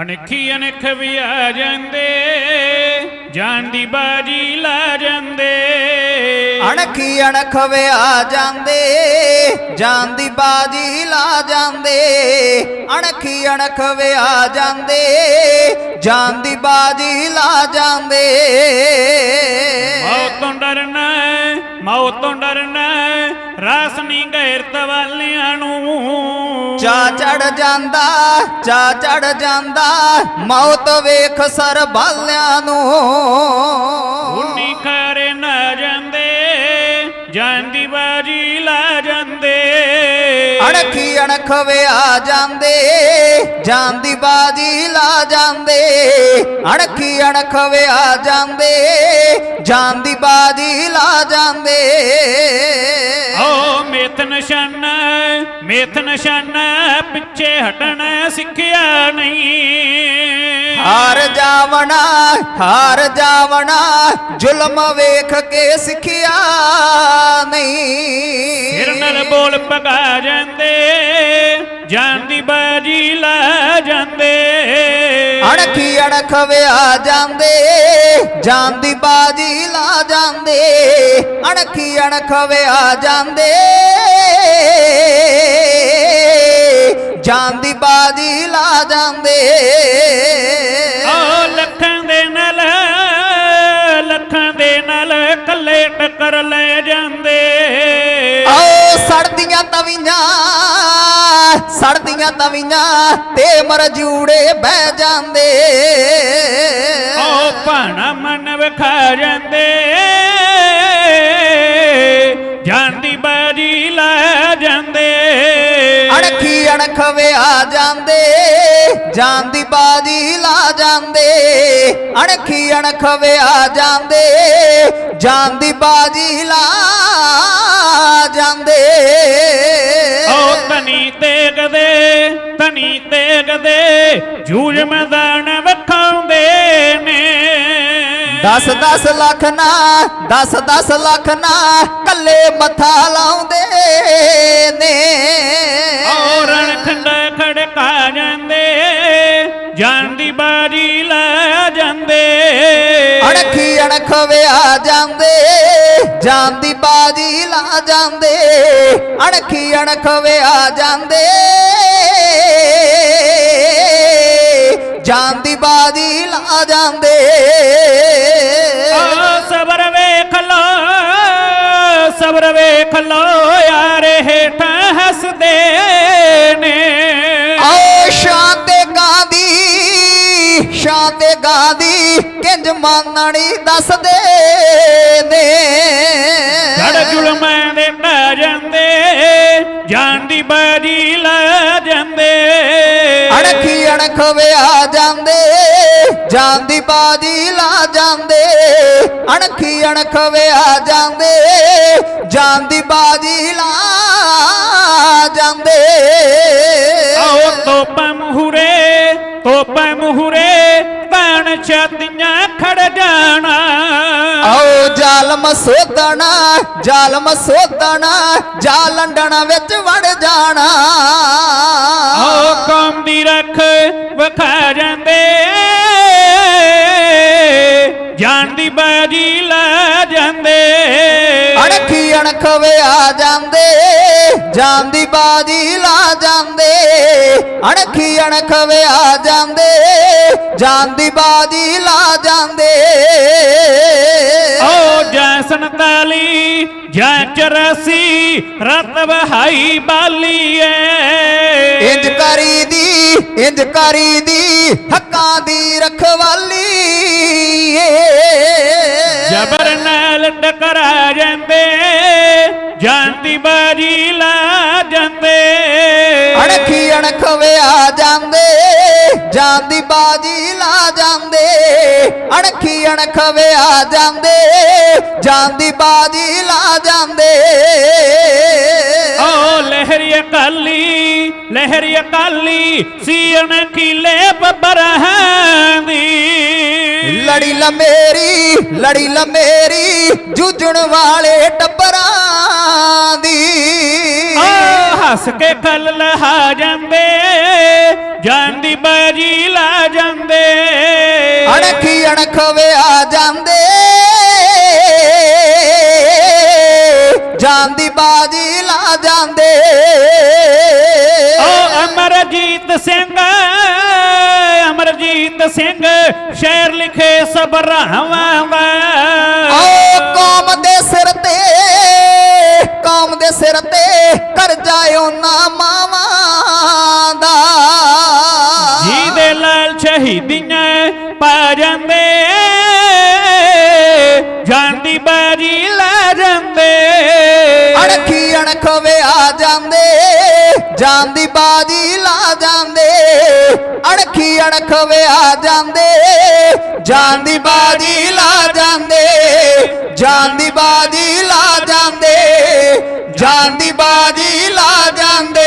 ਅਨਖੀ ਅਨਖ ਵੀ ਆ ਜਾਂਦੇ ਜਾਨ ਦੀ ਬਾਜੀ ਲਾ ਜਾਂਦੇ। ਅਣਖੀ ਅਣਖ ਵਿਆ ਜਾਂਦੇ ਜਾਨ ਦੀ ਬਾਜੀ ਲਾ ਜਾਂਦੇ। ਅਣਖੀ ਅਣਖ ਵਿਆ ਜਾਂਦੇ ਜਾਨ ਦੀ ਬਾਜੀ ਲਾ ਜਾਂਦੇ। ਮੌਤ ਤੋਂ ਡਰਨਾ ਮੌਤ ਤੋਂ ਡਰਨਾ ਰਾਸ ਨਹੀਂ ਗੈਰਤ ਵਾਲਿਆਂ ਨੂੰ। ਚਾ ਚੜ ਜਾਂਦਾ ਚਾ ਚੜ ਜਾਂਦਾ ਮੌਤ ਵੇਖ ਸਰ ਬਾਲਿਆਂ ਨੂੰ। ਉਨੀ ਖਰੇ ਨਾ ਜਾਂਦੇ ਜਾਨ ਦੀ ਬਾਜੀ ਲਾ ਜਾਂਦੇ। ਅਣਖੀ ਅਣਖ ਵਿਆ ਜਾਂਦੇ ਜਾਨ ਦੀ ਬਾਜੀ ਲਾ ਜਾਂਦੇ। ਅਣਖੀ ਅਣਖ ਵਿਆ ਜਾਂਦੇ ਜਾਨ ਦੀ ਬਾਜੀ ਲਾ ਜਾਂਦੇ। ਓ ਮੇਥ ਨਿਸ਼ਾਨਾ ਮੇਥ ਨਿਸ਼ਾਨਾ ਪਿੱਛੇ ਹਟਣਾ ਸਿੱਖਿਆ ਨਹੀਂ। ਹਾਰ ਜਾਵਣਾ ਹਾਰ ਜਾਵਣਾ ਜ਼ੁਲਮ ਵੇਖ ਕੇ ਸਿੱਖਿਆ ਨਹੀਂ। ਸਿਰ ਨਾਲ ਬੋਲ ਪਗਾ ਜਾਂਦੇ ਜਾਨ ਦੀ ਬਾਜੀ ਲਾ ਜਾਂਦੇ। ਅਣਖੀ ਅਣਖ ਵਿਆ ਜਾਂਦੇ ਜਾਨ ਦੀ ਬਾਜੀ ਲਾ ਜਾਂਦੇ ਅਣਖੀ ਅਣਖ ਵਿਆ ਜਾਂਦੇ। ਜਾਨ ਦੀ ਬਾਜੀ ਲਾ ਜਾਂਦੇ। ਓ ਲੱਖਾਂ ਦੇ ਨਾਲ ਲੱਖਾਂ ਦੇ ਨਾਲ ਕੱਲੇ ਟੱਕਰ ਲੈ ਜਾਂਦੇ। ਆਓ ਸੜਦੀਆਂ ਤਵੀਆਂ ਸੜਦੀਆਂ ਤਵੀਆਂ ਤੇ ਮਰਜੂੜੇ ਬਹਿ ਜਾਂਦੇ। ਓ ਭਾਣਾ ਮਨ ਵਿਖਾ ਜਾਂਦੇ। ਜਾਨ ਦੀ ਬਾਜੀ ਲਾ ਜਾਂਦੇ। ਅਣਖੀ ਅਣਖ ਵਿਆ ਜਾਂਦੇ ਜਾਨ ਦੀ ਬਾਜੀ ਲਾ ਜਾਂਦੇ। ਅਣਖੀ ਅਣਖ ਵਿਆ ਜਾਂਦੇ ਜਾਨ ਦੀ ਬਾਜੀ ਲਾ ਤੇਗਦੇ ਜੂਝ ਮੈਦਾਨ ਵਿਖਾਉਂਦੇ ਨੇ। 10 10 ਲੱਖ ਨਾ 10 10 ਲੱਖ ਨਾ ਕੱਲੇ ਮੱਥਾ ਲਾਉਂਦੇ ਨੇ। ਓ ਰਣ ਖੰਡਾ ਖੜਕਾ ਜਾਂਦੇ ਜਾਨ ਦੀ ਬਾਜੀ ਲਾ ਜਾਂਦੇ। ਅਣਖੀ ਅਣਖ ਵਿਆ ਜਾਂਦੇ ਜਾਨ ਦੀ ਬਾਜੀ ਲਾ ਜਾਂਦੇ। ਅਣਖੀ ਅਣਖ ਵਿਆ ਜਾਂਦੇ ਜਾਨ ਦੀ ਬਾਜੀ ਲਾ ਜਾਂਦੇ। ਓ ਸਬਰ ਵੇਖ ਲੋ ਸਬਰ ਵੇਖ ਲੋ ਯਾਰ ਹੇਠਾਂ ਹੱਸਦੇ ਨੇ। ਆਓ ਸ਼ਾਂਤੇ ਗਾਦੀ ਸ਼ਾਂਤੇ ਗਾਦੀ ਕਿੰਜ ਮਾਨਣੀ ਦੱਸਦੇ ਨੇ। ਗੜ ਜੁਲਮਾਂ ਦੇ ਢਾ ਜਾਂਦੇ ਜਾਨ ਦੀ ਬਾਜੀ ਲਾ ਅਣਖੀ ਅਣਖ ਵਿਆ ਜਾਂਦੇ ਜਾਨ ਦੀ ਬਾਜੀ ਲਾ ਜਾਂਦੇ ਅਣਖੀ ਅਣਖ ਵਿਆ ਜਾਂਦੇ ਜਾਨ ਦੀ ਬਾਜੀ ਲਾ ਜਾਂਦੇ। ਆਓ ਤੋਪਾਂ ਮਹੂਰੇ ਤੋਪਾਂ ਮਹੂਰੇ ਬਾਣ ਛਾਤੀਆਂ ਖੜ ਜਾਣਾ। ਆਓ ਜ਼ਾਲਮ ਸੋਧਣਾ ਜ਼ਾਲਮ ਸੋਧਣਾ ਜਾਲੰਡਣ ਵਿੱਚ ਵੜ ਜਾਣਾ। ਆਓ ਵਿਖਾ ਜਾਂਦੇ। ਜਾਨ ਦੀ ਬਾਜੀ ਲਾ ਜਾਂਦੇ। ਅਣਖੀ ਅਣਖ ਵਿਆ ਜਾਂਦੇ, ਜਾਨ ਦੀ ਬਾਜੀ ਲਾ ਜਾਂਦੇ। ਅਣਖੀ ਅਣਖ ਵਿਆ ਜਾਂਦੇ, ਜਾਨ ਦੀ ਬਾਜੀ ਲਾ ਜਾਂਦੇ। ਜਾਂ 47 ਜਾਂ 84 ਰਤ ਵਹਾਈ ਬਾਲੀ ਐ ਇੰਜ ਕਰੀ ਦੀ ਇੰਜ ਕਰੀ ਦੀ ਹੱਕਾਂ ਦੀ ਰਖਵਾਲੀ। ਏ ਜਬਰ ਨਾਲ ਟਕਰਾ ਜਾਂਦੇ ਜਾਨ ਦੀ ਬਾਜੀ ਲਾ ਜਾਂਦੇ। ਅਣਖੀ ਅਣਖ ਵਿਆ ਜਾਂਦੇ ਜਾਨ ਦੀ ਬਾਜੀ ਲਾ ਜਾਂਦੇ ਅਣਖੀ ਅਣਖ ਵਿਆ ਜਾਂਦੇ ਜਾਨ ਦੀ ਬਾਜੀ ਲਾ ਜਾਂਦੇ। ਓ ਲਹਿਰੀ ਅਕਾਲੀ ਲਹਿਰੀ ਅਕਾਲੀ ਸੀਣ ਕੀਲੇ ਬੱਬਰਾਂ ਦੀ ਲੜੀ ਲਮੇਰੀ ਲੜੀ ਲਮੇਰੀ ਜੂਝਣ ਵਾਲੇ ਟੱਬਰਾਂ ਦੀ। ਓ ਹੱਸ ਕੇ ਖਲ ਲਹਾ ਜਾਂਦੇ ਜਾਨ ਦੀ ਬਾਜੀ ਲਾ ਅਣਖੀ ਅਣਖ ਵੇ ਆ ਜਾਂਦੇ। ਜਾਨ ਦੀ ਬਾਜੀ ਲਾ ਜਾਂਦੇ। ਓ ਅਮਰਜੀਤ ਸਿੰਘ ਅਮਰਜੀਤ ਸਿੰਘ ਸ਼ੇਰ ਲਿਖੇ ਸਬਰਾਵਾਂ ਦਾ। ਆਓ ਕੌਮ ਦੇ ਸਿਰ ਤੇ ਕੌਮ ਦੇ ਸਿਰ ਤੇ। ਜਾਨ ਦੀ ਬਾਜੀ ਲਾ ਜਾਂਦੇ, ਅਣਖੀ ਅਣਖ ਵੇ ਆ ਜਾਂਦੇ। ਜਾਨ ਦੀ ਬਾਜੀ ਲਾ ਜਾਂਦੇ, ਜਾਨ ਦੀ ਬਾਜੀ ਲਾ ਜਾਂਦੇ, ਜਾਨ ਦੀ ਬਾਜੀ ਲਾ ਜਾਂਦੇ।